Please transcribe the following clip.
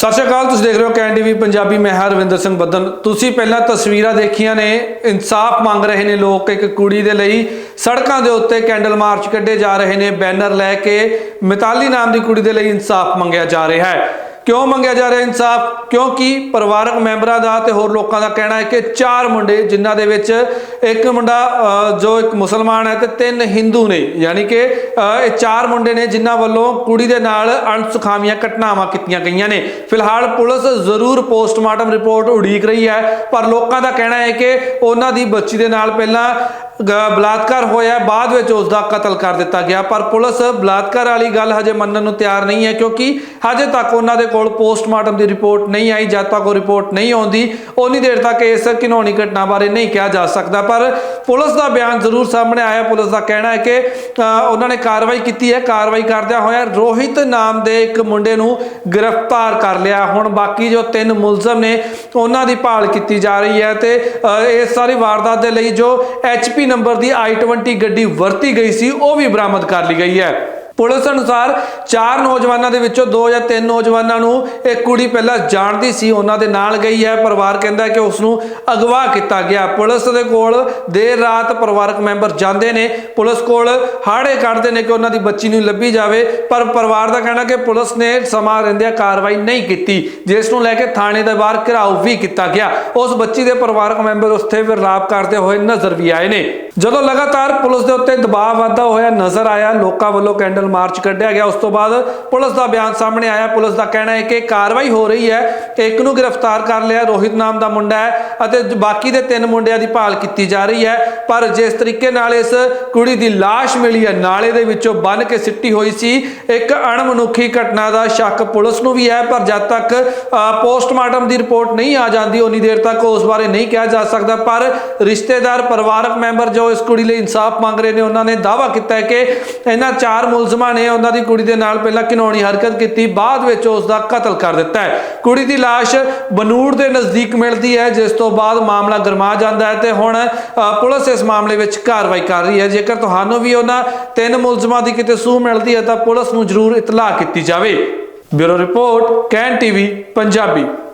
ਸਤਿ ਸ਼੍ਰੀ ਅਕਾਲ, ਤੁਸੀਂ ਦੇਖ ਰਹੇ ਹੋ ਕੈਨ ਟੀਵੀ ਪੰਜਾਬੀ, ਮੈਂ ਹਾਂ ਰਵਿੰਦਰ ਸਿੰਘ ਬੱਦਨ ਤੁਸੀਂ ਪਹਿਲਾਂ ਤਸਵੀਰਾਂ ਦੇਖੀਆਂ ਨੇ, ਇਨਸਾਫ ਮੰਗ ਰਹੇ ਨੇ ਲੋਕ ਇੱਕ ਕੁੜੀ ਦੇ ਲਈ। ਸੜਕਾਂ ਦੇ ਉੱਤੇ ਕੈਂਡਲ ਮਾਰਚ ਕੱਢੇ ਜਾ ਰਹੇ ਨੇ, ਬੈਨਰ ਲੈ ਕੇ ਮਿਤਾਲੀ ਨਾਮ ਦੀ ਕੁੜੀ ਦੇ ਲਈ ਇਨਸਾਫ ਮੰਗਿਆ ਜਾ ਰਿਹਾ ਹੈ। ਕਿਉਂ ਮੰਗਿਆ ਜਾ ਰਿਹਾ ਇਨਸਾਫ? ਕਿਉਂਕਿ ਪਰਿਵਾਰਕ ਮੈਂਬਰਾਂ ਦਾ ਤੇ ਹੋਰ ਲੋਕਾਂ ਦਾ ਕਹਿਣਾ ਹੈ ਕਿ ਚਾਰ ਮੁੰਡੇ, ਜਿਨ੍ਹਾਂ ਦੇ ਵਿੱਚ ਇੱਕ ਮੁੰਡਾ ਜੋ ਇੱਕ ਮੁਸਲਮਾਨ ਹੈ ਤੇ ਤਿੰਨ ਹਿੰਦੂ ਨੇ। ਯਾਨੀ ਕਿ ਇਹ ਚਾਰ ਮੁੰਡੇ ਨੇ ਜਿਨ੍ਹਾਂ ਵੱਲੋਂ ਕੁੜੀ ਦੇ ਨਾਲ ਅਣਸੁਖਾਮੀਆਂ ਘਟਨਾਵਾਂ ਕੀਤੀਆਂ ਗਈਆਂ ਨੇ। ਫਿਲਹਾਲ ਪੁਲਿਸ ਜ਼ਰੂਰ ਪੋਸਟਮਾਰਟਮ ਰਿਪੋਰਟ ਉਡੀਕ ਰਹੀ ਹੈ, ਪਰ ਲੋਕਾਂ ਦਾ ਕਹਿਣਾ ਹੈ ਕਿ ਉਹਨਾਂ ਦੀ ਬੱਚੀ ਦੇ ਨਾਲ ਪਹਿਲਾਂ ਬਲਾਤਕਾਰ ਹੋਇਆ, ਬਾਅਦ ਵਿੱਚ ਉਸ ਦਾ ਕਤਲ ਕਰ ਦਿੱਤਾ ਗਿਆ। ਪਰ ਪੁਲਿਸ ਬਲਾਤਕਾਰ ਵਾਲੀ ਗੱਲ ਹਜੇ ਮੰਨਣ ਨੂੰ ਤਿਆਰ ਨਹੀਂ ਹੈ, ਕਿਉਂਕਿ ਹਜੇ ਤੱਕ ਉਹਨਾਂ ਦੇ ਕੋਲ ਪੋਸਟਮਾਰਟਮ ਦੀ ਰਿਪੋਰਟ ਨਹੀਂ ਆਈ ਜਦ ਤੱਕ ਉਹ ਰਿਪੋਰਟ ਨਹੀਂ ਆਉਂਦੀ ਉਨੀ ਦੇਰ ਤੱਕ ਇਸ ਘਿਨੌਣੀ ਘਟਨਾ ਬਾਰੇ ਨਹੀਂ ਕਿਹਾ ਜਾ ਸਕਦਾ। ਪਰ ਪੁਲਿਸ ਦਾ ਬਿਆਨ ਜ਼ਰੂਰ ਸਾਹਮਣੇ ਆਇਆ। ਪੁਲਿਸ ਦਾ ਕਹਿਣਾ ਹੈ ਕਿ ਉਹਨਾਂ ਨੇ ਕਾਰਵਾਈ ਕੀਤੀ ਹੈ। ਕਾਰਵਾਈ ਕਰਦਿਆਂ ਹੋਇਆ ਰੋਹਿਤ ਨਾਮ ਦੇ ਇੱਕ ਮੁੰਡੇ ਨੂੰ ਗ੍ਰਿਫਤਾਰ ਕਰ ਲਿਆ। ਹੁਣ ਬਾਕੀ ਜੋ ਤਿੰਨ ਮੁਲਜ਼ਮ ਨੇ ਉਹਨਾਂ ਦੀ ਭਾਲ ਕੀਤੀ ਜਾ ਰਹੀ ਹੈ ਤੇ ਅ, ਇਸ ਸਾਰੀ ਵਾਰਦਾਤ ਦੇ ਲਈ ਜੋ ਐਚਪੀ ਨੰਬਰ ਦੀ i20 ਗੱਡੀ ਵਰਤੀ ਗਈ ਸੀ ਉਹ ਵੀ ਬਰਾਮਦ ਕਰ ਲਈ ਗਈ ਹੈ। ਪੁਲਿਸ ਅਨੁਸਾਰ ਚਾਰ ਨੌਜਵਾਨਾਂ ਦੇ ਵਿੱਚੋਂ ਦੋ ਜਾਂ ਤਿੰਨ ਨੌਜਵਾਨਾਂ ਨੂੰ ਇਹ ਕੁੜੀ ਪਹਿਲਾਂ ਜਾਣਦੀ ਸੀ, ਉਹਨਾਂ ਦੇ ਨਾਲ ਗਈ ਹੈ। ਪਰਿਵਾਰ ਕਹਿੰਦਾ ਕਿ ਉਸ ਨੂੰ ਅਗਵਾ ਕੀਤਾ ਗਿਆ। ਪੁਲਿਸ ਦੇ ਕੋਲ ਦੇਰ ਰਾਤ ਪਰਿਵਾਰਕ ਮੈਂਬਰ ਜਾਂਦੇ ਨੇ। ਪੁਲਿਸ ਕੋਲ ਹਾੜੇ ਕੱਢਦੇ ਨੇ ਕਿ ਉਹਨਾਂ ਦੀ ਬੱਚੀ ਨੂੰ ਲੱਭੀ ਜਾਵੇ। ਪਰ ਪਰਿਵਾਰ ਦਾ ਕਹਿਣਾ ਕਿ ਪੁਲਿਸ ਨੇ ਸਮਾਂ ਰਹਿੰਦਿਆਂ ਕਾਰਵਾਈ ਨਹੀਂ ਕੀਤੀ, ਜਿਸ ਨੂੰ ਲੈ ਕੇ ਥਾਣੇ ਦੇ ਬਾਹਰ ਘਿਰਾਓ ਵੀ ਕੀਤਾ ਗਿਆ। ਉਸ ਬੱਚੀ ਦੇ ਪਰਿਵਾਰਕ ਮੈਂਬਰ ਉੱਥੇ ਵਿਰਲਾਪ ਕਰਦੇ ਹੋਏ ਨਜ਼ਰ ਵੀ ਆਏ ਨੇ। ਜਦੋਂ ਲਗਾਤਾਰ ਪੁਲਿਸ ਦੇ ਉੱਤੇ ਦਬਾਅ ਵਧਦਾ ਹੋਇਆ ਨਜ਼ਰ ਆਇਆ, ਲੋਕਾਂ ਵੱਲੋਂ ਕੈਂਡਲ ਮਾਰਚ ਕੱਢਿਆ ਗਿਆ। ਉਸ ਤੋਂ ਬਾਅਦ ਪੁਲਿਸ ਦਾ ਬਿਆਨ ਸਾਹਮਣੇ ਆਇਆ। ਪੁਲਿਸ ਦਾ ਕਹਿਣਾ ਹੈ ਕਿ ਕਾਰਵਾਈ ਹੋ ਰਹੀ ਹੈ ਇੱਕ ਨੂੰ ਗ੍ਰਿਫਤਾਰ ਕਰ ਲਿਆ। ਰੋਹਿਤ ਨਾਮ ਦਾ ਮੁੰਡਾ ਹੈ ਅਤੇ ਬਾਕੀ ਦੇ ਤਿੰਨ ਮੁੰਡਿਆਂ ਦੀ ਭਾਲ ਕੀਤੀ ਜਾ ਰਹੀ ਹੈ। ਪਰ ਜਿਸ ਤਰੀਕੇ ਨਾਲ ਇਸ ਕੁੜੀ ਦੀ ਲਾਸ਼ ਮਿਲੀ ਹੈ, ਨਾਲੇ ਦੇ ਵਿੱਚੋਂ ਬੰਨ ਕੇ ਸਿੱਟੀ ਹੋਈ ਸੀ, ਇੱਕ ਅਣਮਨੁੱਖੀ ਘਟਨਾ ਦਾ ਸ਼ੱਕ ਪੁਲਿਸ ਨੂੰ ਵੀ ਹੈ। ਪਰ ਜਦ ਤੱਕ ਪੋਸਟਮਾਰਟਮ ਦੀ ਰਿਪੋਰਟ ਨਹੀਂ ਆ ਜਾਂਦੀ ਉਨੀ ਦੇਰ ਤੱਕ ਉਸ ਬਾਰੇ ਨਹੀਂ ਕਿਹਾ ਜਾ ਸਕਦਾ। ਪਰ ਰਿਸ਼ਤੇਦਾਰ, ਪਰਿਵਾਰਕ ਮੈਂਬਰ ਜੋ ਇਸ ਕੁੜੀ ਲਈ ਇਨਸਾਫ ਮੰਗ ਰਹੇ ਨੇ, ਉਹਨਾਂ ਨੇ ਦਾਅਵਾ ਕੀਤਾ ਹੈ ਕਿ ਇਹਨਾਂ ਚਾਰ ਮੁਲਜ਼ਮਾਂ ਨੇ ਉਹਨਾਂ ਦੀ ਕੁੜੀ ਦੇ ਨਾਲ ਪਹਿਲਾਂ ਘਿਨੌਣੀ ਹਰਕਤ ਕੀਤੀ, ਬਾਅਦ ਵਿੱਚ ਉਸ ਦਾ ਕਤਲ ਕਰ ਦਿੱਤਾ ਹੈ। ਕੁੜੀ ਦੀ ਲਾਸ਼ ਬਨੂੜ ਦੇ ਨਜ਼ਦੀਕ ਮਿਲਦੀ ਹੈ, ਜਿਸ ਤੋਂ ਬਾਅਦ ਮਾਮਲਾ ਗਰਮਾ ਜਾਂਦਾ ਹੈ ਤੇ ਹੁਣ ਪੁਲਿਸ ਇਸ ਮਾਮਲੇ ਵਿੱਚ ਕਾਰਵਾਈ ਕਰ ਰਹੀ ਹੈ। ਜੇਕਰ ਤੁਹਾਨੂੰ ਵੀ ਉਹਨਾਂ ਤਿੰਨ ਮੁਲਜ਼ਮਾਂ ਦੀ ਕਿਤੇ ਸੂਹ ਮਿਲਦੀ ਹੈ ਤਾਂ ਪੁਲਿਸ ਨੂੰ ਜ਼ਰੂਰ ਇਤਲਾਹ ਕੀਤੀ ਜਾਵੇ। Bureau report, CAN TV, Punjabi.